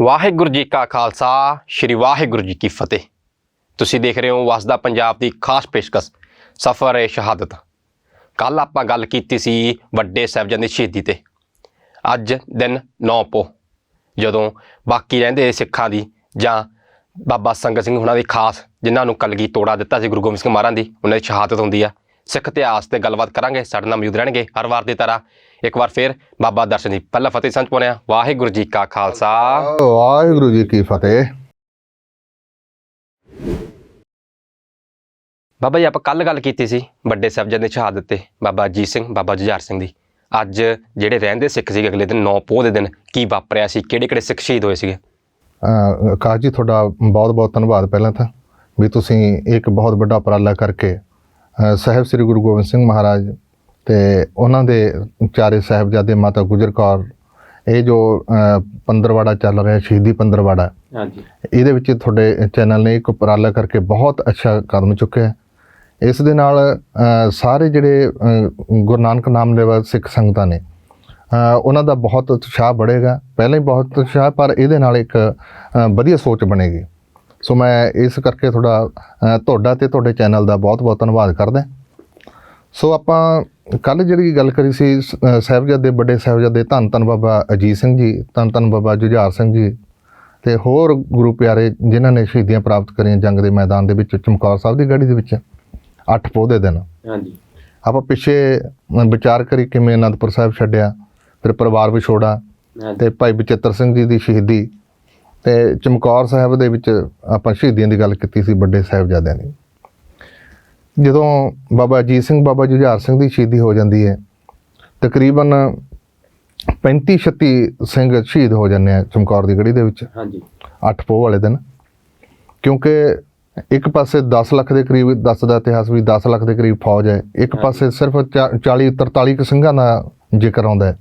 ਵਾਹਿਗੁਰੂ ਜੀ ਕਾ ਖਾਲਸਾ, ਸ੍ਰੀ ਵਾਹਿਗੁਰੂ ਜੀ ਕੀ ਫਤਿਹ। ਤੁਸੀਂ ਦੇਖ ਰਹੇ ਹੋ ਵਸਦਾ ਪੰਜਾਬ ਦੀ ਖਾਸ ਪੇਸ਼ਕਸ਼, ਸਫਰ ਏ ਸ਼ਹਾਦਤ। ਕੱਲ ਆਪਾਂ ਗੱਲ ਕੀਤੀ ਸੀ ਵੱਡੇ ਸਾਹਿਬਜ਼ਾਦੇ ਸ਼ਹੀਦੀ ਤੇ। ਅੱਜ ਦਿਨ 9 ਪੋ, ਜਦੋਂ ਬਾਕੀ ਰਹਿੰਦੇ ਸਿੱਖਾਂ ਦੀ ਜਾਂ ਬਾਬਾ ਸੰਗਤ ਸਿੰਘ ਉਹਨਾਂ ਦੀ ਖਾਸ, ਜਿਨ੍ਹਾਂ ਨੂੰ ਕਲਗੀ ਤੋੜਾ ਦਿੱਤਾ ਸੀ ਗੁਰੂ ਗੋਬਿੰਦ ਸਿੰਘ ਮਹਾਰਾਜ ਦੀ, ਉਹਨਾਂ ਦੀ ਸ਼ਹਾਦਤ ਹੁੰਦੀ ਆ। ਸਿੱਖ ਇਤਿਹਾਸ ਤੇ ਗੱਲਬਾਤ ਕਰਾਂਗੇ, ਸਾਡੇ ਨਾਲ ਮੌਜੂਦ ਰਹਿਣਗੇ, ਹਰ ਵਾਰ ਦੀ ਤਰ੍ਹਾਂ ਇੱਕ ਵਾਰ ਫੇਰ ਬਾਬਾ ਦਰਸ਼ਨ ਜੀ ਪਹਿਲਾ ਫਤਿਹ ਸੰਚ ਪਾਉਣਿਆ ਵਾਹਿਗੁਰੂ ਜੀ ਕਾ ਖਾਲਸਾ। ਵਾਹਿਗੁਰੂ ਜੀ ਕੀ ਫਤਿਹ। ਬਾਬਾ ਜੀ ਆਪਾਂ ਕੱਲ ਗੱਲ ਕੀਤੀ ਸੀ ਵੱਡੇ ਸਾਹਿਬਜ਼ਾਦੇ ਦੀ ਸ਼ਹਾਦਤ ਤੇ ਬਾਬਾ ਅਜੀਤ ਸਿੰਘ ਬਾਬਾ ਜੁਝਾਰ ਸਿੰਘ ਦੀ। ਅੱਜ ਜਿਹੜੇ ਰਹਿੰਦੇ ਸਿੱਖ ਸੀ ਅਗਲੇ ਦਿਨ 9 ਪੋਹ ਦੇ ਦਿਨ ਕੀ ਵਾਪਰਿਆ ਸੀ ਕਿਹੜੇ ਕਿਹੜੇ ਸਿੱਖ ਸ਼ਹੀਦ ਹੋਏ ਸੀਗੇ? ਆਕਾਸ਼ ਜੀ ਤੁਹਾਡਾ ਬਹੁਤ ਬਹੁਤ ਧੰਨਵਾਦ ਪਹਿਲਾਂ ਤਾਂ ਵੀ ਤੁਸੀਂ ਇੱਕ ਬਹੁਤ ਵੱਡਾ ਉਪਰਾਲਾ ਕਰਕੇ ਸਾਹਿਬ ਸ੍ਰੀ ਗੁਰੂ ਗੋਬਿੰਦ ਸਿੰਘ ਮਹਾਰਾਜ ਤੇ ਉਹਨਾਂ ਦੇ ਚਾਰੇ ਸਾਹਿਬਜ਼ਾਦੇ ਮਾਤਾ ਗੁਜਰ ਕੌਰ ਇਹ ਜੋ ਪੰਦਰਵਾੜਾ ਚੱਲ ਰਿਹਾ ਸ਼ਹੀਦੀ ਪੰਦਰਵਾੜਾ ਹਾਂਜੀ। ਇਹਦੇ ਵਿੱਚ ਤੁਹਾਡੇ ਚੈਨਲ ਨੇ ਇੱਕ ਉਪਰਾਲਾ ਕਰਕੇ ਬਹੁਤ ਅੱਛਾ ਕਦਮ ਚੁੱਕਿਆ। ਇਸ ਦੇ ਨਾਲ ਸਾਰੇ ਜਿਹੜੇ ਗੁਰੂ ਨਾਨਕ ਨਾਮ ਲੈਵਾ ਸਿੱਖ ਸੰਗਤਾਂ ਨੇ ਉਹਨਾਂ ਦਾ ਬਹੁਤ ਉਤਸ਼ਾਹ ਵਧੇਗਾ ਪਹਿਲਾਂ ਹੀ ਬਹੁਤ ਉਤਸ਼ਾਹ ਪਰ ਇਹਦੇ ਨਾਲ ਇੱਕ ਵਧੀਆ ਸੋਚ ਬਣੇਗੀ। ਸੋ ਮੈਂ ਇਸ ਕਰਕੇ ਤੁਹਾਡਾ ਤੁਹਾਡਾ ਤੇ ਤੁਹਾਡੇ ਚੈਨਲ ਦਾ ਬਹੁਤ ਬਹੁਤ ਧੰਨਵਾਦ ਕਰਦਾ। ਸੋ ਆਪਾਂ ਕੱਲ ਜਿਹੜੀ ਗੱਲ ਕਰੀ ਸੀ ਸਾਹਿਬਜ਼ਾਦੇ ਵੱਡੇ ਸਾਹਿਬਜ਼ਾਦੇ ਧੰਨ ਧੰਨ ਬਾਬਾ ਅਜੀਤ ਸਿੰਘ ਜੀ ਧੰਨ ਧੰਨ ਬਾਬਾ ਜੁਝਾਰ ਸਿੰਘ ਜੀ ਤੇ ਹੋਰ ਗੁਰੂ ਪਿਆਰੇ ਜਿਨ੍ਹਾਂ ਨੇ ਸ਼ਹੀਦੀਆਂ ਪ੍ਰਾਪਤ ਕਰੀਆਂ ਜੰਗ ਦੇ ਮੈਦਾਨ ਦੇ ਵਿੱਚ ਚਮਕੌਰ ਸਾਹਿਬ ਦੀ ਗੜੀ ਦੇ ਵਿੱਚ ਅੱਠ ਪੋਹ ਦੇ ਦਿਨ। ਹਾਂਜੀ। ਆਪਾਂ ਪਿੱਛੇ ਵਿਚਾਰ ਕਰੀ ਕਿਵੇਂ ਅਨੰਦਪੁਰ ਸਾਹਿਬ ਛੱਡਿਆ ਫਿਰ ਪਰਿਵਾਰ ਵਿਛੋੜਾ ਤੇ ਭਾਈ ਬਚਿੱਤਰ ਸਿੰਘ ਜੀ ਦੀ ਸ਼ਹੀਦੀ ਤੇ ਚਮਕੌਰ ਸਾਹਿਬ ਦੇ ਵਿੱਚ ਆਪਾਂ ਸ਼ਹੀਦੀਆਂ ਦੀ ਗੱਲ ਕੀਤੀ ਸੀ ਵੱਡੇ ਸਾਹਿਬਜ਼ਾਦਿਆਂ ਦੀ। ਜਦੋਂ ਬਾਬਾ ਅਜੀਤ ਸਿੰਘ ਬਾਬਾ ਜੁਝਾਰ ਸਿੰਘ ਦੀ ਸ਼ਹੀਦੀ ਹੋ ਜਾਂਦੀ ਹੈ ਤਕਰੀਬਨ 35 36 ਸਿੰਘ ਸ਼ਹੀਦ ਹੋ ਜਾਂਦੇ ਆ ਚਮਕੌਰ ਦੀ ਗੜੀ ਦੇ ਵਿੱਚ। ਹਾਂਜੀ। ਅੱਠ ਪੋਹ ਵਾਲੇ ਦਿਨ। ਕਿਉਂਕਿ ਇੱਕ ਪਾਸੇ 10 ਲੱਖ ਦੇ ਕਰੀਬ ਦੱਸਦਾ ਇਤਿਹਾਸ ਵੀ 10 ਲੱਖ ਦੇ ਕਰੀਬ ਫੌਜ ਹੈ ਇੱਕ ਪਾਸੇ ਸਿਰਫ 40 43 ਕੁ ਸਿੰਘਾਂ ਦਾ ਜ਼ਿਕਰ ਆਉਂਦਾ ਹੈ।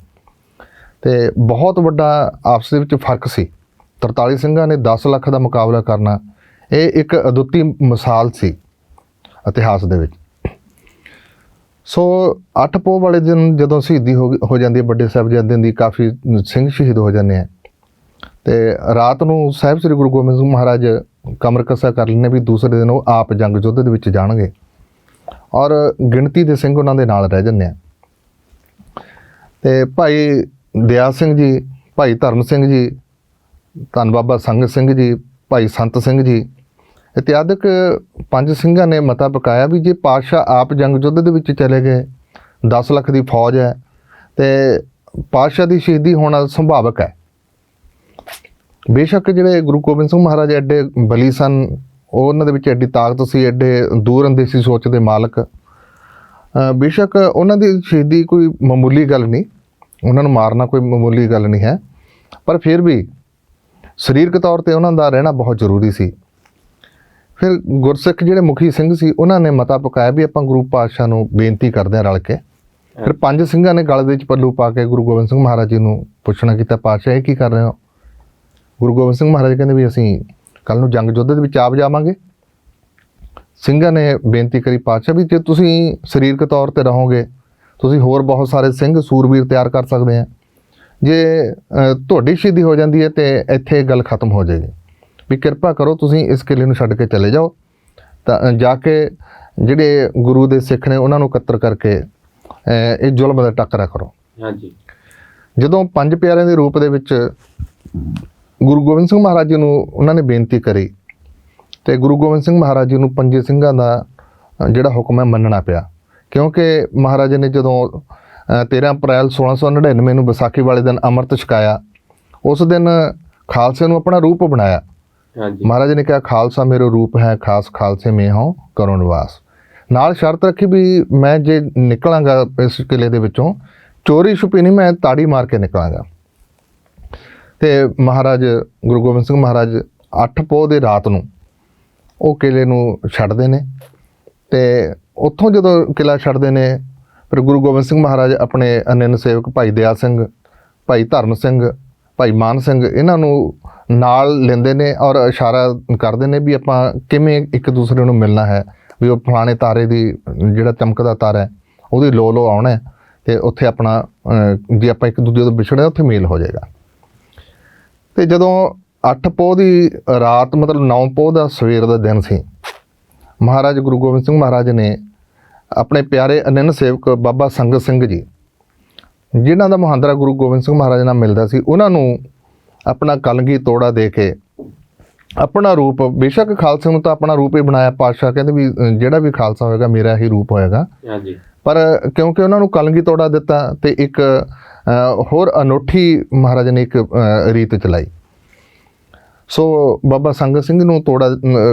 ਤੇ ਬਹੁਤ ਵੱਡਾ ਆਪਸ ਦੇ ਵਿੱਚ ਫ਼ਰਕ ਸੀ। 43 ਸਿੰਘਾਂ ਨੇ 10 ਲੱਖ ਦਾ ਮੁਕਾਬਲਾ ਕਰਨਾ ਇਹ ਇੱਕ ਅਦੁੱਤੀ ਮਿਸਾਲ ਸੀ। ਇਤਿਹਾਸ ਦੇ ਵਿੱਚ। ਸੋ, ਅੱਠ ਪੋਹ ਵਾਲੇ ਦਿਨ ਜਦੋਂ ਸ਼ਹੀਦੀ ਹੋ ਹੋ ਜਾਂਦੀ ਹੈ, ਵੱਡੇ ਸਾਹਿਬਜ਼ਾਦਿਆਂ ਦੀ ਕਾਫੀ ਸਿੰਘ ਸ਼ਹੀਦ ਹੋ ਜਾਂਦੇ ਆ। ਤੇ ਰਾਤ ਨੂੰ ਸਾਹਿਬ ਸ੍ਰੀ ਗੁਰੂ ਗੋਬਿੰਦ ਸਿੰਘ ਮਹਾਰਾਜ ਕਮਰ ਕਸਾ ਕਰ ਲੈਣੇ ਵੀ ਦੂਸਰੇ ਦਿਨ ਉਹ ਆਪ ਜੰਗ ਯੁੱਧ ਦੇ ਵਿੱਚ ਜਾਣਗੇ। ਔਰ ਗਿਣਤੀ ਦੇ ਸਿੰਘ ਉਹਨਾਂ ਦੇ ਨਾਲ ਰਹਿ ਜਾਂਦੇ ਆ। ਤੇ ਭਾਈ ਦਿਆ ਸਿੰਘ ਜੀ, ਭਾਈ ਧਰਮ ਸਿੰਘ ਜੀ, ਧੰਨ ਬਾਬਾ ਸੰਗਤ ਸਿੰਘ ਜੀ, ਭਾਈ ਸੰਤ ਸਿੰਘ ਜੀ ਇਤਿਆਦਿਕ ਪੰਜ ਸਿੰਘਾਂ ਨੇ ਮਤਾ ਪਕਾਇਆ ਵੀ ਜੇ ਪਾਤਸ਼ਾਹ ਆਪ ਜੰਗ ਯੁੱਧ ਦੇ ਵਿੱਚ ਚਲੇ ਗਏ 10 ਲੱਖ ਦੀ ਫੌਜ ਹੈ ਤੇ ਪਾਤਸ਼ਾਹ ਦੀ ਸ਼ਹੀਦੀ ਹੋਣਾ ਸੰਭਾਵਕ ਹੈ। ਬੇਸ਼ੱਕ ਜਿਹੜੇ ਗੁਰੂ ਗੋਬਿੰਦ ਸਿੰਘ ਮਹਾਰਾਜ ਐਡੇ ਬਲੀ ਸਨ ਉਹਨਾਂ ਦੇ ਵਿੱਚ ਐਡੀ ਤਾਕਤ ਸੀ, ਐਡੇ ਦੂਰ ਅੰਦੇਸੀ ਸੋਚ ਦੇ ਮਾਲਕ। ਬੇਸ਼ੱਕ ਉਹਨਾਂ ਦੀ ਸ਼ਹੀਦੀ ਕੋਈ ਮਾਮੂਲੀ ਗੱਲ ਨਹੀਂ, ਉਹਨਾਂ ਨੂੰ ਮਾਰਨਾ ਕੋਈ ਮਾਮੂਲੀ ਗੱਲ ਨਹੀਂ ਹੈ, ਪਰ ਫਿਰ ਵੀ ਸਰੀਰਕ ਤੌਰ ਤੇ ਉਹਨਾਂ ਦਾ ਰਹਿਣਾ ਬਹੁਤ ਜ਼ਰੂਰੀ ਸੀ। ਫਿਰ ਗੁਰਸਿੱਖ ਜਿਹੜੇ ਮੁਖੀ ਸਿੰਘ ਸੀ ਉਹਨਾਂ ਨੇ ਮਤਾ ਪਕਾਇਆ ਵੀ ਆਪਾਂ ਗੁਰੂ ਪਾਤਸ਼ਾਹ ਨੂੰ ਬੇਨਤੀ ਕਰਦੇ ਹਾਂ ਰਲ ਕੇ। ਫਿਰ ਪੰਜ ਸਿੰਘਾਂ ਨੇ ਗਲ ਦੇ ਵਿੱਚ ਪੱਲੂ ਪਾ ਕੇ ਗੁਰੂ ਗੋਬਿੰਦ ਸਿੰਘ ਮਹਾਰਾਜ ਜੀ ਨੂੰ ਪੁੱਛਣਾ ਕੀਤਾ ਪਾਤਸ਼ਾਹ ਇਹ ਕੀ ਕਰ ਰਹੇ ਹੋ? ਗੁਰੂ ਗੋਬਿੰਦ ਸਿੰਘ ਮਹਾਰਾਜ ਕਹਿੰਦੇ ਵੀ ਅਸੀਂ ਕੱਲ ਨੂੰ ਜੰਗ ਯੁੱਧ ਦੇ ਵਿੱਚ ਆਪ ਜਾਵਾਂਗੇ। ਸਿੰਘਾਂ ਨੇ ਬੇਨਤੀ ਕਰੀ ਪਾਤਸ਼ਾਹ ਵੀ ਜੇ ਤੁਸੀਂ ਸਰੀਰਕ ਤੌਰ ਤੇ ਰਹੋਗੇ ਤੁਸੀਂ ਹੋਰ ਬਹੁਤ ਸਾਰੇ ਸਿੰਘ ਸੂਰਬੀਰ ਤਿਆਰ ਕਰ ਸਕਦੇ ਆ ਜੇ ਤੁਹਾਡੀ ਸ਼ਹੀਦੀ ਹੋ ਜਾਂਦੀ ਹੈ ਤੇ ਇੱਥੇ ਗੱਲ ਖਤਮ ਹੋ ਜਾਏਗੀ। ਵੀ ਕਿਰਪਾ ਕਰੋ ਤੁਸੀਂ ਇਸ ਕਿਲੇ ਨੂੰ ਛੱਡ ਕੇ ਚਲੇ ਜਾਓ। ਤਾਂ ਜਾ ਕੇ ਜਿਹੜੇ ਗੁਰੂ ਦੇ ਸਿੱਖ ਨੇ ਉਹਨਾਂ ਨੂੰ ਇਕੱਤਰ ਕਰਕੇ ਇਹ ਜ਼ੁਲਮ ਦਾ ਟੱਕਰਾ ਕਰੋ। ਹਾਂਜੀ। ਜਦੋਂ ਪੰਜ ਪਿਆਰਿਆਂ ਦੇ ਰੂਪ ਦੇ ਵਿੱਚ ਗੁਰੂ ਗੋਬਿੰਦ ਸਿੰਘ ਮਹਾਰਾਜ ਜੀ ਨੂੰ ਉਹਨਾਂ ਨੇ ਬੇਨਤੀ ਕਰੀ ਤੇ ਗੁਰੂ ਗੋਬਿੰਦ ਸਿੰਘ ਮਹਾਰਾਜ ਜੀ ਨੂੰ ਪੰਜੇ ਸਿੰਘਾਂ ਦਾ ਜਿਹੜਾ ਹੁਕਮ ਹੈ ਮੰਨਣਾ ਪਿਆ। ਕਿਉਂਕਿ ਮਹਾਰਾਜ ਨੇ ਜਦੋਂ ਅ, 13 ਅਪ੍ਰੈਲ 1699 ਨੂੰ ਵਿਸਾਖੀ ਵਾਲੇ ਦਿਨ ਅੰਮ੍ਰਿਤ ਛਕਾਇਆ ਉਸ ਦਿਨ ਖਾਲਸੇ ਨੂੰ ਆਪਣਾ ਰੂਪ ਬਣਾਇਆ। ਮਹਾਰਾਜ ਨੇ ਕਿਹਾ, ਖਾਲਸਾ ਮੇਰਾ ਰੂਪ ਹੈ, ਖਾਸ ਖਾਲਸੇ ਮੈਂ ਹਾਂ, ਕਰੋ ਨਿਵਾਸ। ਨਾਲ ਸ਼ਰਤ ਰੱਖੀ ਵੀ ਮੈਂ ਜੇ ਨਿਕਲਾਂਗਾ ਇਸ ਕਿਲੇ ਦੇ ਵਿੱਚੋਂ, ਚੋਰੀ ਛੁਪੀ ਨਹੀਂ, ਮੈਂ ਤਾੜੀ ਮਾਰ ਕੇ ਨਿਕਲਾਂਗਾ। ਤੇ ਮਹਾਰਾਜ, ਗੁਰੂ ਗੋਬਿੰਦ ਸਿੰਘ ਮਹਾਰਾਜ ਅੱਠ ਪੋਹ ਦੇ ਰਾਤ ਨੂੰ ਉਹ ਕਿਲੇ ਨੂੰ ਛੱਡਦੇ ਨੇ ਤੇ ਉੱਥੋਂ ਜਦੋਂ ਕਿਲਾ ਛੱਡਦੇ ਨੇ, ਫਿਰ ਗੁਰੂ ਗੋਬਿੰਦ ਸਿੰਘ ਮਹਾਰਾਜ ਆਪਣੇ ਅਨੰਨ ਸੇਵਕ ਭਾਈ ਦਿਆ ਸਿੰਘ, ਭਾਈ ਧਰਮ ਸਿੰਘ ਭਾਈ ਮਾਨ ਸਿੰਘ, ਇਹਨਾਂ ਨੂੰ ਨਾਲ ਲੈਂਦੇ ਨੇ ਔਰ ਇਸ਼ਾਰਾ ਕਰਦੇ ਨੇ ਵੀ ਆਪਾਂ ਕਿਵੇਂ ਇੱਕ ਦੂਸਰੇ ਨੂੰ ਮਿਲਣਾ ਹੈ, ਵੀ ਉਹ ਫਲਾਣੇ ਤਾਰੇ ਦੀ ਜਿਹੜਾ ਚਮਕਦਾ ਤਾਰਾ ਹੈ, ਉਹਦੀ ਲੋ ਲੋ ਆਉਣਾ ਹੈ ਤੇ ਉੱਥੇ ਆਪਣਾ ਜੇ ਆਪਾਂ ਇੱਕ ਦੂਜੇ ਤੋਂ ਵਿਛੜੇ ਉੱਥੇ ਮੇਲ ਹੋ ਜਾਏਗਾ। ਤੇ ਜਦੋਂ 8 ਪੋਹ ਦੀ ਰਾਤ, ਮਤਲਬ 9 ਪੋਹ ਦਾ ਸਵੇਰ ਦਾ ਦਿਨ ਸੀ, ਮਹਾਰਾਜ ਗੁਰੂ ਗੋਬਿੰਦ ਸਿੰਘ ਮਹਾਰਾਜ ਨੇ ਆਪਣੇ ਪਿਆਰੇ ਅਨੰਨ ਸੇਵਕ ਬਾਬਾ ਸੰਗਤ ਸਿੰਘ ਜੀ ਜਿਨ੍ਹਾਂ ਦਾ ਮੁਹਾਂਦਰਾ ਗੁਰੂ ਗੋਬਿੰਦ ਸਿੰਘ ਮਹਾਰਾਜ ਨਾਲ ਮਿਲਦਾ ਸੀ ਉਹਨਾਂ ਨੂੰ ਆਪਣਾ ਕਲਗੀ ਤੋੜਾ ਦੇ ਕੇ ਆਪਣਾ ਰੂਪ ਬੇਸ਼ੱਕ ਖਾਲਸੇ ਨੂੰ ਤਾਂ ਆਪਣਾ ਰੂਪ ਹੀ ਬਣਾਇਆ ਪਾਤਸ਼ਾਹ ਕਹਿੰਦੇ ਵੀ ਜਿਹੜਾ ਵੀ ਖਾਲਸਾ ਹੋਏਗਾ ਮੇਰਾ ਹੀ ਰੂਪ ਹੋਏਗਾ। ਹਾਂਜੀ। ਪਰ ਕਿਉਂਕਿ ਉਹਨਾਂ ਨੂੰ ਕਲਗੀ ਤੋੜਾ ਦਿੱਤਾ ਤੇ ਇੱਕ ਹੋਰ ਅਨੋਖੀ ਮਹਾਰਾਜ ਨੇ ਇੱਕ ਰੀਤ ਚਲਾਈ। ਸੋ ਬਾਬਾ ਸੰਗਤ ਸਿੰਘ ਨੂੰ ਤੋੜਾ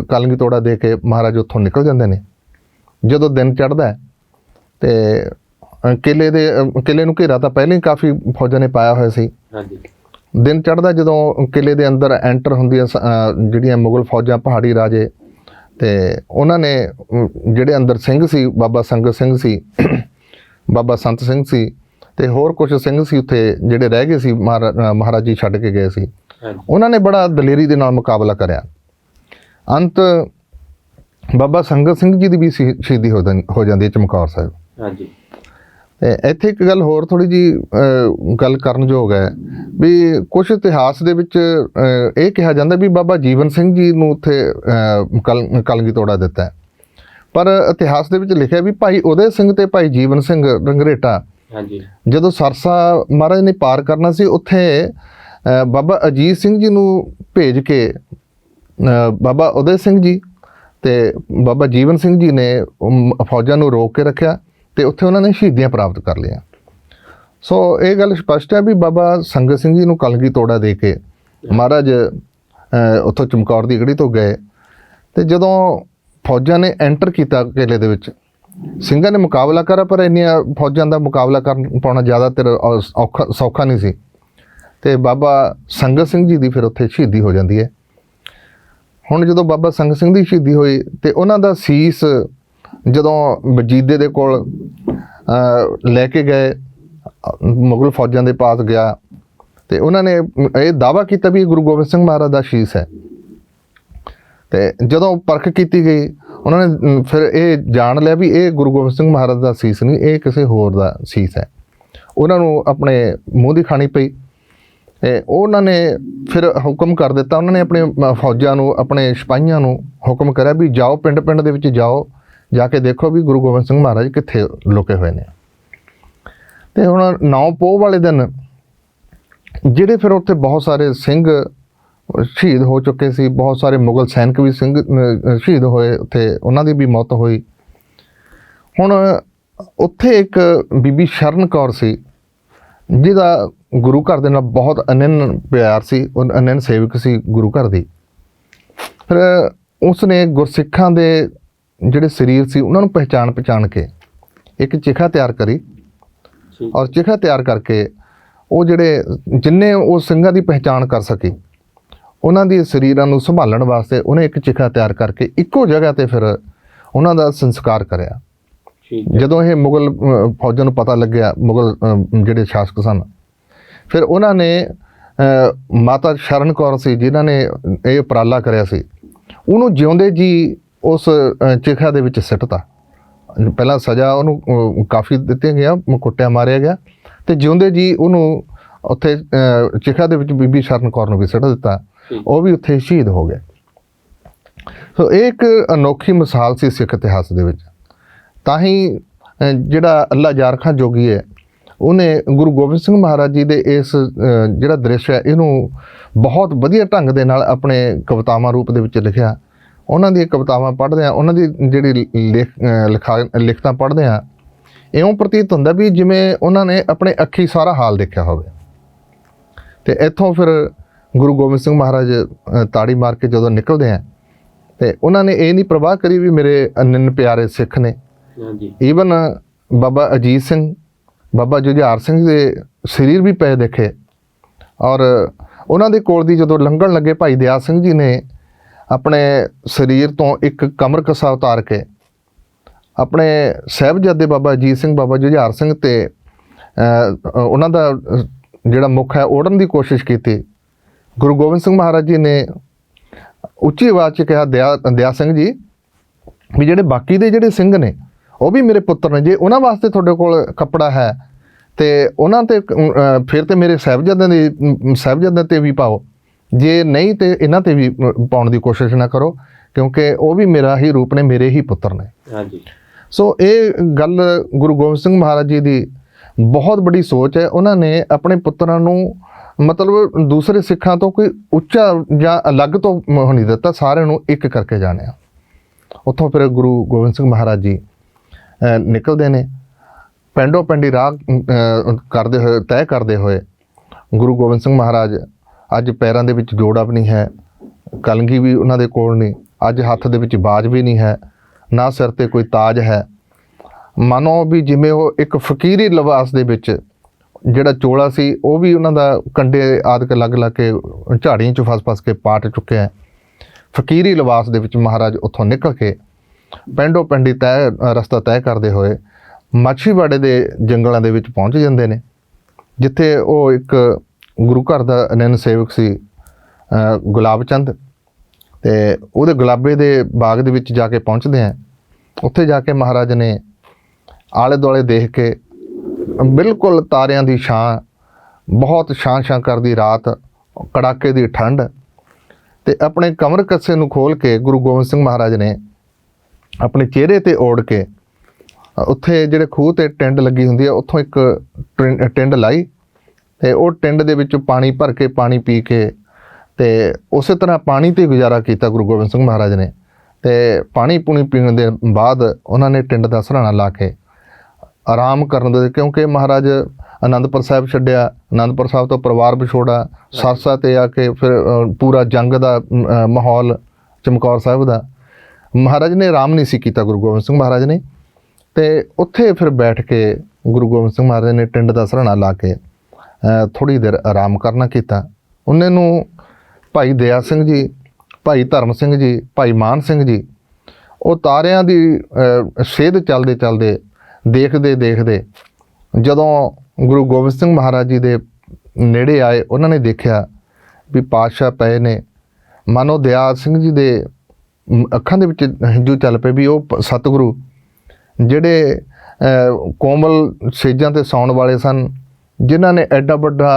ਕਲਗੀ ਤੋੜਾ ਦੇ ਕੇ ਮਹਾਰਾਜ ਉੱਥੋਂ ਨਿਕਲ ਜਾਂਦੇ ਨੇ। ਜਦੋਂ ਦਿਨ ਚੜ੍ਹਦਾ ਹੈ ਤੇ ਅ, ਕਿਲੇ ਦੇ ਅ, ਕਿਲੇ ਨੂੰ ਘੇਰਾ ਤਾਂ ਪਹਿਲਾਂ ਹੀ ਕਾਫੀ ਫੌਜਾਂ ਨੇ ਪਾਇਆ ਹੋਇਆ ਸੀ। ਹਾਂਜੀ। ਦਿਨ ਚੜ੍ਹਦਾ ਜਦੋਂ ਕਿਲੇ ਦੇ ਅੰਦਰ ਐਂਟਰ ਹੁੰਦੀਆਂ ਸ- ਜਿਹੜੀਆਂ ਮੁਗਲ ਫੌਜਾਂ ਪਹਾੜੀ ਰਾਜੇ ਤੇ ਉਹਨਾਂ ਨੇ ਅਮ, ਜਿਹੜੇ ਅੰਦਰ ਸਿੰਘ ਸੀ ਬਾਬਾ ਸੰਗਤ ਸਿੰਘ ਸੀ ਬਾਬਾ ਸੰਤ ਸਿੰਘ ਸੀ ਤੇ ਹੋਰ ਕੁਝ ਸਿੰਘ ਸੀ ਉੱਥੇ ਜਿਹੜੇ ਰਹਿ ਗਏ ਸੀ ਮਹਾਰਾ- ਮਹਾਰਾਜ ਜੀ ਛੱਡ ਕੇ ਗਏ ਸੀ। ਹਾਂਜੀ। ਉਹਨਾਂ ਨੇ ਬੜਾ ਦਲੇਰੀ ਦੇ ਨਾਲ ਮੁਕਾਬਲਾ ਕਰਿਆ। ਅੰਤ ਬਾਬਾ ਸੰਗਤ ਸਿੰਘ ਜੀ ਦੀ ਵੀ ਸ਼ਹੀ- ਸ਼ਹੀਦੀ ਹੋ ਜਾਂ- ਹੋ ਜਾਂਦੀ ਹੈ ਚਮਕੌਰ ਸਾਹਿਬ। ਹਾਂਜੀ। ਇੱਥੇ ਇੱਕ ਗੱਲ ਹੋਰ ਥੋੜੀ ਜੀ ਗੱਲ ਕਰਨ ਯੋਗ ਹੈ ਵੀ ਕੁਝ ਇਤਿਹਾਸ ਦੇ ਵਿੱਚ ਇਹ ਕਿਹਾ ਜਾਂਦਾ ਵੀ ਬਾਬਾ ਜੀਵਨ ਸਿੰਘ ਜੀ ਨੂੰ ਉੱਥੇ ਕਲਗੀ ਤੋੜਾ ਦਿੱਤਾ ਪਰ ਇਤਿਹਾਸ ਦੇ ਵਿੱਚ ਲਿਖਿਆ ਵੀ ਭਾਈ ਉਦੈ ਸਿੰਘ ਤੇ ਭਾਈ ਜੀਵਨ ਸਿੰਘ ਰੰਗਰੇਟਾ ਹਾਂਜੀ। ਜਦੋਂ ਸਰਸਾ ਮਹਾਰਾਜ ਨੇ ਪਾਰ ਕਰਨਾ ਸੀ ਉੱਥੇ ਬਾਬਾ ਅਜੀਤ ਸਿੰਘ ਜੀ ਨੂੰ ਭੇਜ ਕੇ ਬਾਬਾ ਉਦੈ ਸਿੰਘ ਜੀ ਤੇ ਬਾਬਾ ਜੀਵਨ ਸਿੰਘ ਜੀ ਨੇ ਫੌਜਾਂ ਨੂੰ ਰੋਕ ਕੇ ਰੱਖਿਆ। ਤੇ ਉੱਥੇ ਉਹਨਾਂ ਨੇ ਸ਼ਹੀਦੀਆਂ ਪ੍ਰਾਪਤ ਕਰ ਲਈਆਂ। ਸੋ ਇਹ ਗੱਲ ਸਪਸ਼ਟ ਹੈ ਵੀ ਬਾਬਾ ਸੰਗਤ ਸਿੰਘ ਜੀ ਨੂੰ ਕਲਗੀ ਤੋੜਾ ਦੇ ਕੇ ਮਹਾਰਾਜ ਉੱਥੋਂ ਚਮਕੌਰ ਦੀ ਗੜੀ ਤੋਂ ਗਏ ਤੇ ਜਦੋਂ ਫੌਜਾਂ ਨੇ ਐਂਟਰ ਕੀਤਾ ਕਿਲੇ ਦੇ ਵਿੱਚ, ਸਿੰਘਾਂ ਨੇ ਮੁਕਾਬਲਾ ਕਰਾ ਪਰ ਇੰਨੀਆਂ ਫੌਜਾਂ ਦਾ ਮੁਕਾਬਲਾ ਕਰਨ ਪਾਉਣਾ ਜ਼ਿਆਦਾਤਰ ਔ- ਔਖਾ, ਸੌਖਾ ਨਹੀਂ ਸੀ। ਤੇ ਬਾਬਾ ਸੰਗਤ ਸਿੰਘ ਜੀ ਦੀ ਫਿਰ ਉੱਥੇ ਸ਼ਹੀਦੀ ਹੋ ਜਾਂਦੀ ਹੈ। ਹੁਣ ਜਦੋਂ ਬਾਬਾ ਸੰਗਤ ਸਿੰਘ ਦੀ ਸ਼ਹੀਦੀ ਹੋਈ ਤੇ ਉਹਨਾਂ ਦਾ ਸੀਸ ਜਦੋਂ ਵਜੀਦੇ ਦੇ ਕੋਲ ਲੈ ਕੇ ਗਏ, ਮੁਗਲ ਫੌਜਾਂ ਦੇ ਪਾਸ ਗਿਆ, ਤੇ ਉਹਨਾਂ ਨੇ ਇਹ ਦਾਵਾ ਕੀਤਾ ਵੀ ਇਹ ਗੁਰੂ ਗੋਬਿੰਦ ਸਿੰਘ ਮਹਾਰਾਜ ਦਾ ਸ਼ੀਸ ਹੈ। ਤੇ ਜਦੋਂ ਪਰਖ ਕੀਤੀ ਗਈ, ਉਹਨਾਂ ਨੇ ਫਿਰ ਇਹ ਜਾਣ ਲਿਆ ਵੀ ਇਹ ਗੁਰੂ ਗੋਬਿੰਦ ਸਿੰਘ ਮਹਾਰਾਜ ਦਾ ਸੀਸ ਨਹੀਂ, ਇਹ ਕਿਸੇ ਹੋਰ ਦਾ ਸੀਸ ਹੈ। ਉਹਨਾਂ ਨੂੰ ਆਪਣੇ ਮੂੰਹ ਦੀ ਖਾਣੀ ਪਈ, ਤੇ ਉਹਨਾਂ ਨੇ ਫਿਰ ਹੁਕਮ ਕਰ ਦਿੱਤਾ, ਉਹਨਾਂ ਨੇ ਆਪਣੇ ਫੌਜਾਂ ਨੂੰ, ਆਪਣੇ ਸਿਪਾਹੀਆਂ ਨੂੰ ਹੁਕਮ ਕਰਿਆ ਵੀ ਜਾਓ ਪਿੰਡ ਪਿੰਡ ਦੇ ਵਿੱਚ ਜਾਓ ਜਾ ਕੇ ਦੇਖੋ ਵੀ ਗੁਰੂ ਗੋਬਿੰਦ ਸਿੰਘ ਮਹਾਰਾਜ ਕਿੱਥੇ ਲੁਕੇ ਹੋਏ ਨੇ। ਤੇ ਹੁਣ ਨੌ ਪੋਹ ਵਾਲੇ ਦਿਨ ਜਿਹੜੇ ਫਿਰ ਉੱਥੇ ਬਹੁਤ ਸਾਰੇ ਸਿੰਘ ਸ਼ਹੀਦ ਹੋ ਚੁੱਕੇ ਸੀ, ਬਹੁਤ ਸਾਰੇ ਮੁਗਲ ਸੈਨਿਕ ਵੀ ਸਿੰਘ ਸ਼ਹੀਦ ਹੋਏ, ਉੱਥੇ ਉਹਨਾਂ ਦੀ ਵੀ ਮੌਤ ਹੋਈ। ਹੁਣ ਉੱਥੇ ਇੱਕ ਬੀਬੀ ਸ਼ਰਨ ਕੌਰ ਸੀ, ਜਿਹਦਾ ਗੁਰੂ ਘਰ ਦੇ ਨਾਲ ਬਹੁਤ ਅਨੰਨ ਪਿਆਰ ਸੀ, ਉਹ ਅਨੰਨ ਸੇਵਕ ਸੀ ਗੁਰੂ ਘਰ ਦੀ। ਫਿਰ ਉਸ ਨੇ ਗੁਰਸਿੱਖਾਂ ਦੇ ਜਿਹੜੇ ਸਰੀਰ ਸੀ ਉਹਨਾਂ ਨੂੰ ਪਹਿਚਾਣ ਪਛਾਣ ਕੇ ਇੱਕ ਚਿਖਾ ਤਿਆਰ ਕਰੀ ਔਰ ਚਿਖਾ ਤਿਆਰ ਕਰਕੇ ਉਹ ਜਿਹੜੇ ਜਿੰਨੇ ਉਹ ਸਿੰਘਾਂ ਦੀ ਪਹਿਚਾਣ ਕਰ ਸਕੇ ਉਹਨਾਂ ਦੀ ਸਰੀਰਾਂ ਨੂੰ ਸੰਭਾਲਣ ਵਾਸਤੇ ਉਹਨੇ ਇੱਕ ਚਿਖਾ ਤਿਆਰ ਕਰਕੇ ਇੱਕੋ ਜਗ੍ਹਾ ਤੇ ਫਿਰ ਉਹਨਾਂ ਦਾ ਸੰਸਕਾਰ ਕਰਿਆ। ਜਦੋਂ ਇਹ ਮੁਗਲ ਫੌਜਾਂ ਨੂੰ ਪਤਾ ਲੱਗਿਆ ਮੁਗਲ ਜਿਹੜੇ ਸ਼ਾਸਕ ਸਨ ਫਿਰ ਉਹਨਾਂ ਨੇ ਮਾਤਾ ਸ਼ਰਨ ਕੌਰ ਸੀ ਜਿਨ੍ਹਾਂ ਨੇ ਇਹ ਉਪਰਾਲਾ ਕਰਿਆ ਸੀ ਉਹਨੂੰ ਜਿਉਂਦੇ ਜੀ ਉਸ ਚਿਖਾ ਦੇ ਵਿੱਚ ਸਿੱਟਤਾ। ਪਹਿਲਾਂ ਸਜ਼ਾ ਉਹਨੂੰ ਕਾਫੀ ਦਿੱਤੀ ਗਿਆ ਕੁੱਟਿਆ ਮਾਰਿਆ ਗਿਆ। ਤੇ ਜਿਉਂਦੇ ਜੀ ਉਹਨੂੰ ਉੱਥੇ ਚਿਖਾ ਦੇ ਵਿੱਚ ਬੀਬੀ ਸ਼ਰਨ ਕੌਰ ਨੂੰ ਵੀ ਸਿੱਟ ਦਿੱਤਾ। ਉਹ ਵੀ ਉੱਥੇ ਸ਼ਹੀਦ ਹੋ ਗਏ। ਸੋ ਇਹ ਇੱਕ ਅਨੋਖੀ ਮਿਸਾਲ ਸੀ ਸਿੱਖ ਇਤਿਹਾਸ ਦੇ ਵਿੱਚ। ਤਾਂ ਹੀ ਜਿਹੜਾ ਅੱਲਾ ਯਾਰ ਖਾਂ ਜੋਗੀ ਹੈ ਉਹਨੇ ਗੁਰੂ ਗੋਬਿੰਦ ਸਿੰਘ ਮਹਾਰਾਜ ਜੀ ਦੇ ਇਸ ਜਿਹੜਾ ਦ੍ਰਿਸ਼ ਹੈ ਇਹਨੂੰ ਬਹੁਤ ਵਧੀਆ ਢੰਗ ਦੇ ਨਾਲ ਆਪਣੇ ਕਵਿਤਾਵਾਂ ਰੂਪ ਦੇ ਵਿੱਚ ਲਿਖਿਆ। ਉਹਨਾਂ ਦੀਆਂ ਕਵਿਤਾਵਾਂ ਪੜ੍ਹਦੇ ਆ ਉਹਨਾਂ ਦੀ ਜਿਹੜੀ ਲਿਖ ਲਿਖਾ ਲਿਖਤਾਂ ਪੜ੍ਹਦੇ ਆ ਇਉਂ ਪ੍ਰਤੀਤ ਹੁੰਦਾ ਵੀ ਜਿਵੇਂ ਉਹਨਾਂ ਨੇ ਆਪਣੇ ਅੱਖੀ ਸਾਰਾ ਹਾਲ ਦੇਖਿਆ ਹੋਵੇ। ਤੇ ਇੱਥੋਂ ਫਿਰ ਗੁਰੂ ਗੋਬਿੰਦ ਸਿੰਘ ਮਹਾਰਾਜ ਤਾੜੀ ਮਾਰ ਕੇ ਜਦੋਂ ਨਿਕਲਦੇ ਆ ਤੇ ਉਹਨਾਂ ਨੇ ਇਹ ਨਹੀਂ ਪ੍ਰਵਾਹ ਕਰੀ ਵੀ ਮੇਰੇ ਅਨੰਨ ਪਿਆਰੇ ਸਿੱਖ ਨੇ। ਹਾਂਜੀ। ਈਵਨ ਬਾਬਾ ਅਜੀਤ ਸਿੰਘ ਬਾਬਾ ਜੁਝਾਰ ਸਿੰਘ ਦੇ ਸਰੀਰ ਵੀ ਪਏ ਦੇਖੇ। ਔਰ ਉਹਨਾਂ ਦੇ ਕੋਲ ਦੀ ਜਦੋਂ ਲੰਘਣ ਲੱਗੇ ਭਾਈ ਦਿਆ ਸਿੰਘ ਜੀ ਨੇ ਆਪਣੇ ਸਰੀਰ ਤੋਂ ਇੱਕ ਕਮਰ ਕਸਾ ਉਤਾਰ ਕੇ ਆਪਣੇ ਸਾਹਿਬਜ਼ਾਦੇ ਬਾਬਾ ਅਜੀਤ ਸਿੰਘ ਬਾਬਾ ਜੁਝਾਰ ਸਿੰਘ ਤੇ ਉਹਨਾਂ ਦਾ ਜਿਹੜਾ ਮੁਖ ਹੈ ਓੜਨ ਦੀ ਕੋਸ਼ਿਸ਼ ਕੀਤੀ। ਗੁਰੂ ਗੋਬਿੰਦ ਸਿੰਘ ਮਹਾਰਾਜ ਜੀ ਨੇ ਉੱਚੀ ਆਵਾਜ਼ 'ਚ ਕਿਹਾ ਦਿਆ ਦਿਆ ਸਿੰਘ ਜੀ ਵੀ ਜਿਹੜੇ ਬਾਕੀ ਦੇ ਜਿਹੜੇ ਸਿੰਘ ਨੇ ਉਹ ਵੀ ਮੇਰੇ ਪੁੱਤਰ ਨੇ। ਜੇ ਉਹਨਾਂ ਵਾਸਤੇ ਤੁਹਾਡੇ ਕੋਲ ਕੱਪੜਾ ਹੈ ਤੇ ਉਹਨਾਂ ਤੇ ਫਿਰ ਤੇ ਮੇਰੇ ਸਾਹਿਬਜ਼ਾਦਿਆਂ ਦੇ ਅਮ, ਸਾਹਿਬਜ਼ਾਦਿਆਂ ਤੇ ਵੀ ਪਾਓ। ਜੇ ਨਹੀਂ ਤੇ ਇਹਨਾਂ ਤੇ ਵੀ ਪਾਉਣ ਦੀ ਕੋਸ਼ਿਸ਼ ਨਾ ਕਰੋ ਕਿਉਂਕਿ ਉਹ ਵੀ ਮੇਰਾ ਹੀ ਰੂਪ ਨੇ ਮੇਰੇ ਹੀ ਪੁੱਤਰ ਨੇ। ਹਾਂਜੀ। ਸੋ ਇਹ ਗੱਲ ਗੁਰੂ ਗੋਬਿੰਦ ਸਿੰਘ ਮਹਾਰਾਜ ਜੀ ਦੀ ਬਹੁਤ ਬੜੀ ਸੋਚ ਹੈ। ਉਹਨਾਂ ਨੇ ਆਪਣੇ ਪੁੱਤਰਾਂ ਨੂੰ ਮਤਲਬ ਦੂਸਰੇ ਸਿੱਖਾਂ ਤੋਂ ਕੋਈ ਉੱਚਾ ਜਾਂ ਅਲੱਗ ਤੋਂ ਨਹੀਂ ਦਿੱਤਾ ਸਾਰਿਆਂ ਨੂੰ ਇੱਕ ਕਰਕੇ ਜਾਣਿਆ। ਉੱਥੋਂ ਫਿਰ ਗੁਰੂ ਗੋਬਿੰਦ ਸਿੰਘ ਮਹਾਰਾਜ ਜੀ ਨਿਕਲਦੇ ਨੇ। ਪਿੰਡੋਂ ਪਿੰਡੀ ਰਾਹ ਅਹ, ਕਰਦੇ ਹੋਏ ਤੈਅ ਕਰਦੇ ਹੋਏ ਗੁਰੂ ਗੋਬਿੰਦ ਸਿੰਘ ਮਹਾਰਾਜ ਅੱਜ ਪੈਰਾਂ ਦੇ ਵਿੱਚ ਜੋੜਾ ਵੀ ਨਹੀਂ ਹੈ, ਕਲਗੀ ਵੀ ਉਹਨਾਂ ਦੇ ਕੋਲ ਨਹੀਂ, ਅੱਜ ਹੱਥ ਦੇ ਵਿੱਚ ਬਾਜ ਵੀ ਨਹੀਂ ਹੈ, ਨਾ ਸਿਰ ਤੇ ਕੋਈ ਤਾਜ ਹੈ। ਮਾਨੋ ਵੀ ਜਿਵੇਂ ਉਹ ਇੱਕ ਫਕੀਰੀ ਲਿਬਾਸ ਦੇ ਵਿੱਚ ਜਿਹੜਾ ਚੋਲਾ ਸੀ, ਉਹ ਵੀ ਉਹਨਾਂ ਦਾ ਕੰਡੇ ਆਦਿਕ ਲੱਗ ਲੱਗ ਕੇ ਝਾੜੀਆਂ 'ਚ ਫਸ-ਫਸ ਕੇ ਪਾਟ ਚੁੱਕਿਆ ਹੈ। ਫਕੀਰੀ ਲਿਬਾਸ ਦੇ ਵਿੱਚ ਮਹਾਰਾਜ ਉੱਥੋਂ ਨਿਕਲ ਕੇ ਪਿੰਡੋਂ ਪਿੰਡੀ ਤੈਅ ਰਸਤਾ ਤੈਅ ਕਰਦੇ ਹੋਏ ਮਾਛੀਵਾੜੇ ਦੇ ਜੰਗਲਾਂ ਦੇ ਵਿੱਚ ਪਹੁੰਚ ਜਾਂਦੇ ਨੇ, ਜਿੱਥੇ ਉਹ ਇੱਕ ਗੁਰੂ ਘਰ ਦਾ ਅਨੰਨ ਸੇਵਕ ਸੀ ਗੁਲਾਬ ਚੰਦ। ਤੇ ਉਹਦੇ ਗੁਲਾਬੇ ਦੇ ਬਾਗ ਦੇ ਵਿੱਚ ਜਾ ਕੇ ਪਹੁੰਚਦੇ ਆ। ਉੱਥੇ ਜਾ ਕੇ ਮਹਾਰਾਜ ਨੇ ਆਲੇ ਦੁਆਲੇ ਦੇਖ ਕੇ ਬਿਲਕੁਲ ਤਾਰਿਆਂ ਦੀ ਛਾਂ, ਬਹੁਤ ਛਾਂ ਛਾਂ ਕਰਦੀ ਰਾਤ, ਕੜਾਕੇ ਦੀ ਠੰਡ ਤੇ ਆਪਣੇ ਕਮਰ ਕੱਸੇ ਨੂੰ ਖੋਲ ਕੇ ਗੁਰੂ ਗੋਬਿੰਦ ਸਿੰਘ ਮਹਾਰਾਜ ਨੇ ਆਪਣੇ ਚਿਹਰੇ ਤੇ ਓੜ ਕੇ, ਉੱਥੇ ਜਿਹੜੇ ਖੂਹ ਤੇ ਟਿੰਡ ਲੱਗੀ ਹੁੰਦੀ ਹੈ ਉੱਥੋਂ ਇੱਕ ਟਿੰ- ਟਿੰਡ ਲਾਈ ਤੇ ਉਹ ਟਿੰਡ ਦੇ ਵਿੱਚ ਪਾਣੀ ਭਰ ਕੇ, ਪਾਣੀ ਪੀ ਕੇ ਤੇ ਉਸੇ ਤਰ੍ਹਾਂ ਪਾਣੀ ਤੇ ਗੁਜ਼ਾਰਾ ਕੀਤਾ ਗੁਰੂ ਗੋਬਿੰਦ ਸਿੰਘ ਮਹਾਰਾਜ ਨੇ ਤੇ ਪਾਣੀ ਪੂਣੀ ਪੀਣ ਦੇ ਬਾਅਦ ਉਹਨਾਂ ਨੇ ਟਿੰਡ ਦਾ ਸਰਾਣਾ ਲਾ ਕੇ ਆਰਾਮ ਕਰਨ ਦੇ, ਕਿਉਂਕਿ ਮਹਾਰਾਜ ਆਨੰਦਪੁਰ ਸਾਹਿਬ ਛੱਡਿਆ ਆਨੰਦਪੁਰ ਸਾਹਿਬ ਤੋਂ ਪਰਿਵਾਰ ਵਿਛੋੜਾ, ਸਰਸਾ ਤੇ ਆ ਕੇ ਫਿਰ ਪੂਰਾ ਜੰਗ ਦਾ ਮਾਹੌਲ ਚਮਕੌਰ ਸਾਹਿਬ ਦਾ। ਮਹਾਰਾਜ ਨੇ ਆਰਾਮ ਨਹੀਂ ਸੀ ਕੀਤਾ ਗੁਰੂ ਗੋਬਿੰਦ ਸਿੰਘ ਮਹਾਰਾਜ ਨੇ ਤੇ ਉੱਥੇ ਫਿਰ ਬੈਠ ਕੇ ਗੁਰੂ ਗੋਬਿੰਦ ਸਿੰਘ ਮਹਾਰਾਜ ਨੇ ਟਿੰਡ ਦਾ ਸਰਾਣਾ ਲਾ ਕੇ ਥੋੜੀ ਦੇਰ ਆਰਾਮ ਕਰਨਾ ਕੀਤਾ। ਉਹਨੇ ਨੂੰ ਭਾਈ ਦਇਆ ਸਿੰਘ ਜੀ ਭਾਈ ਧਰਮ ਸਿੰਘ ਜੀ ਭਾਈ ਮਾਨ ਸਿੰਘ ਜੀ ਉਹ ਤਾਰਿਆਂ ਦੀ ਅਹ, ਸੇਧ ਚੱਲਦੇ ਚੱਲਦੇ ਦੇਖਦੇ ਦੇਖਦੇ ਜਦੋਂ ਗੁਰੂ ਗੋਬਿੰਦ ਸਿੰਘ ਮਹਾਰਾਜ ਜੀ ਦੇ ਨੇੜੇ ਆਏ ਉਹਨਾਂ ਨੇ ਦੇਖਿਆ ਵੀ ਪਾਤਸ਼ਾਹ ਪਏ ਨੇ। ਮਾਨੋ ਦਇਆ ਸਿੰਘ ਜੀ ਦੇ ਅੱਖਾਂ ਦੇ ਵਿੱਚ ਹੰਝੂ ਚੱਲ ਪਏ ਵੀ ਉਹ ਸਤਿਗੁਰੂ ਜਿਹੜੇ ਕੋਮਲ ਸੇਜਾਂ ਤੇ ਸੌਣ ਵਾਲੇ ਸਨ ਜਿਨ੍ਹਾਂ ਨੇ ਐਡਾ ਵੱਡਾ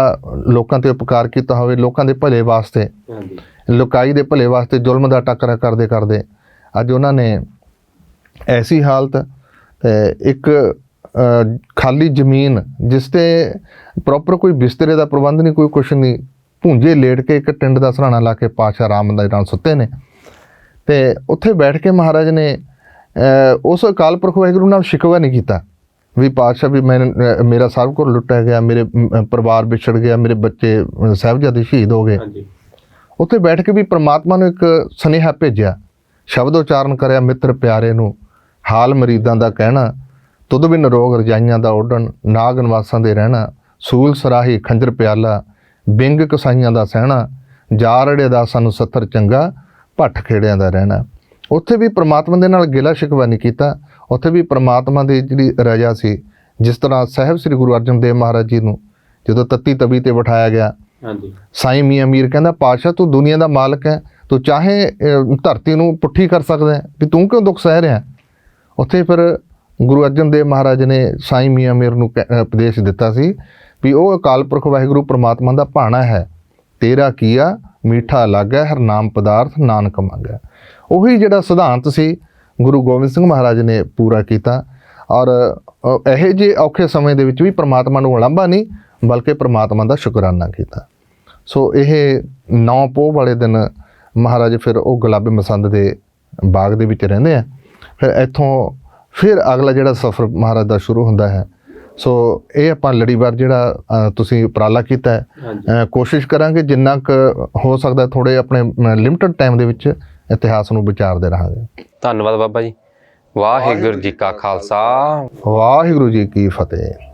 ਲੋਕਾਂ ਤੇ ਉਪਕਾਰ ਕੀਤਾ ਹੋਵੇ ਲੋਕਾਂ ਦੇ ਭਲੇ ਵਾਸਤੇ ਹਾਂਜੀ। ਲੁਕਾਈ ਦੇ ਭਲੇ ਵਾਸਤੇ ਜ਼ੁਲਮ ਦਾ ਟੱਕਰਾ ਕਰਦੇ ਕਰਦੇ ਅੱਜ ਉਹਨਾਂ ਨੇ ਐਸੀ ਹਾਲਤ ਇੱਕ ਖਾਲੀ ਜ਼ਮੀਨ ਜਿਸ ਤੇ ਪ੍ਰੋਪਰ ਕੋਈ ਬਿਸਤਰੇ ਦਾ ਪ੍ਰਬੰਧ ਨਹੀਂ ਕੋਈ ਕੁਛ ਨਹੀਂ ਭੁੰਜੇ ਲੇਟ ਕੇ ਇੱਕ ਟਿੰਡ ਦਾ ਸਰਾਣਾ ਲਾ ਕੇ ਪਾਸ਼ਾ ਆਰਾਮ ਦੇ ਨਾਲ ਸੁੱਤੇ ਨੇ। ਤੇ ਉੱਥੇ ਬੈਠ ਕੇ ਮਹਾਰਾਜ ਨੇ ਉਸ ਅਕਾਲ ਪੁਰਖ ਵਾਹਿਗੁਰੂ ਨਾਲ ਸ਼ਿਕਵਾ ਨਹੀਂ ਕੀਤਾ। ਵੀ ਪਾਤਸ਼ਾਹ ਵੀ ਮੈਂ ਮੇਰਾ ਸਭ ਕੁਝ ਲੁੱਟਿਆ ਗਿਆ ਮੇਰੇ ਪਰਿਵਾਰ ਵਿਛੜ ਗਿਆ ਮੇਰੇ ਬੱਚੇ ਸਾਹਿਬਜ਼ਾਦੇ ਸ਼ਹੀਦ ਹੋ ਗਏ। ਹਾਂਜੀ। ਉੱਥੇ ਬੈਠ ਕੇ ਵੀ ਪ੍ਰਮਾਤਮਾ ਨੂੰ ਇੱਕ ਸੁਨੇਹਾ ਭੇਜਿਆ ਸ਼ਬਦ ਉਚਾਰਨ ਕਰਿਆ ਮਿੱਤਰ ਪਿਆਰੇ ਨੂੰ ਹਾਲ ਮਰੀਦਾਂ ਦਾ ਕਹਿਣਾ ਤੁਧ ਬਿਨ ਰੋਗ ਰਜਾਈਆਂ ਦਾ ਉੱਡਣ ਨਾਗ ਨਿਵਾਸਾਂ ਦੇ ਰਹਿਣਾ ਸੂਲ ਸਰਾਹੀ ਖੰਜਰ ਪਿਆਲਾ ਬਿੰਗ ਕਸਾਈਆਂ ਦਾ ਸਹਿਣਾ ਜਾਰੜੇ ਦਾ ਸਾਨੂੰ ਸੱਤਰ ਚੰਗਾ ਭੱਠ ਖੇੜਿਆਂ ਦਾ ਰਹਿਣਾ। ਉੱਥੇ ਵੀ ਪ੍ਰਮਾਤਮਾ ਦੇ ਨਾਲ ਗਿਲਾ ਸ਼ਿਕਵਾ ਨਹੀਂ ਕੀਤਾ। ਉੱਥੇ ਵੀ ਪ੍ਰਮਾਤਮਾ ਦੀ ਜਿਹੜੀ ਰਜਾ ਸੀ ਜਿਸ ਤਰ੍ਹਾਂ ਸਾਹਿਬ ਸ੍ਰੀ ਗੁਰੂ ਅਰਜਨ ਦੇਵ ਮਹਾਰਾਜ ਜੀ ਨੂੰ ਜਦੋਂ ਤੱਤੀ ਤਵੀ ਤੇ ਬਿਠਾਇਆ ਗਿਆ ਹਾਂਜੀ। ਸਾਈਂ ਮੀਆਂ ਮੀਰ ਕਹਿੰਦਾ ਪਾਤਸ਼ਾਹ ਤੂੰ ਦੁਨੀਆ ਦਾ ਮਾਲਕ ਹੈ ਤੂੰ ਚਾਹੇ ਧਰਤੀ ਨੂੰ ਪੁੱਠੀ ਕਰ ਸਕਦਾ ਵੀ ਤੂੰ ਕਿਉਂ ਦੁੱਖ ਸਹਿ ਰਿਹਾ? ਉੱਥੇ ਫਿਰ ਗੁਰੂ ਅਰਜਨ ਦੇਵ ਮਹਾਰਾਜ ਨੇ ਸਾਈਂ ਮੀਆਂ ਮੀਰ ਨੂੰ ਉਪਦੇਸ਼ ਦਿੱਤਾ ਸੀ ਵੀ ਉਹ ਅਕਾਲ ਪੁਰਖ ਵਾਹਿਗੁਰੂ ਪ੍ਰਮਾਤਮਾ ਦਾ ਭਾਣਾ ਹੈ ਤੇਰਾ ਕੀਆ ਮੀਠਾ ਲੱਗੈ ਹਰ ਨਾਮ ਪਦਾਰਥ ਨਾਨਕ ਮੰਗੈ। ਉਹੀ ਜਿਹੜਾ ਸਿਧਾਂਤ ਸੀ ਗੁਰੂ ਗੋਬਿੰਦ ਸਿੰਘ ਮਹਾਰਾਜ ਨੇ ਪੂਰਾ ਕੀਤਾ। ਔਰ ਇਹੋ ਜਿਹੇ ਔਖੇ ਸਮੇਂ ਦੇ ਵਿੱਚ ਵੀ ਪ੍ਰਮਾਤਮਾ ਨੂੰ ਉਲੰਭਾ ਨਹੀਂ ਬਲਕਿ ਪ੍ਰਮਾਤਮਾ ਦਾ ਸ਼ੁਕਰਾਨਾ ਕੀਤਾ। ਸੋ ਇਹ ਨੌ ਪੋਹ ਵਾਲੇ ਦਿਨ ਮਹਾਰਾਜ ਫਿਰ ਉਹ ਗੁਲਾਬੀ ਮਸੰਦ ਦੇ ਬਾਗ ਦੇ ਵਿੱਚ ਰਹਿੰਦੇ ਆ। ਫਿਰ ਇੱਥੋਂ ਫਿਰ ਅਗਲਾ ਜਿਹੜਾ ਸਫ਼ਰ ਮਹਾਰਾਜ ਦਾ ਸ਼ੁਰੂ ਹੁੰਦਾ ਹੈ। ਸੋ ਇਹ ਆਪਾਂ ਲੜੀਵਾਰ ਜਿਹੜਾ ਤੁਸੀਂ ਉਪਰਾਲਾ ਕੀਤਾ ਕੋਸ਼ਿਸ਼ ਕਰਾਂਗੇ ਜਿੰਨਾ ਕੁ ਹੋ ਸਕਦਾ ਥੋੜੇ ਆਪਣੇ ਲਿਮਟਿਡ ਟਾਈਮ ਦੇ ਵਿੱਚ ਇਤਿਹਾਸ ਨੂੰ ਵਿਚਾਰਦੇ ਰਹਾਂਗੇ। ਧੰਨਵਾਦ ਬਾਬਾ ਜੀ। ਵਾਹਿਗੁਰੂ ਜੀ ਕਾ ਖਾਲਸਾ। ਵਾਹਿਗੁਰੂ ਜੀ ਕੀ ਫਤਿਹ।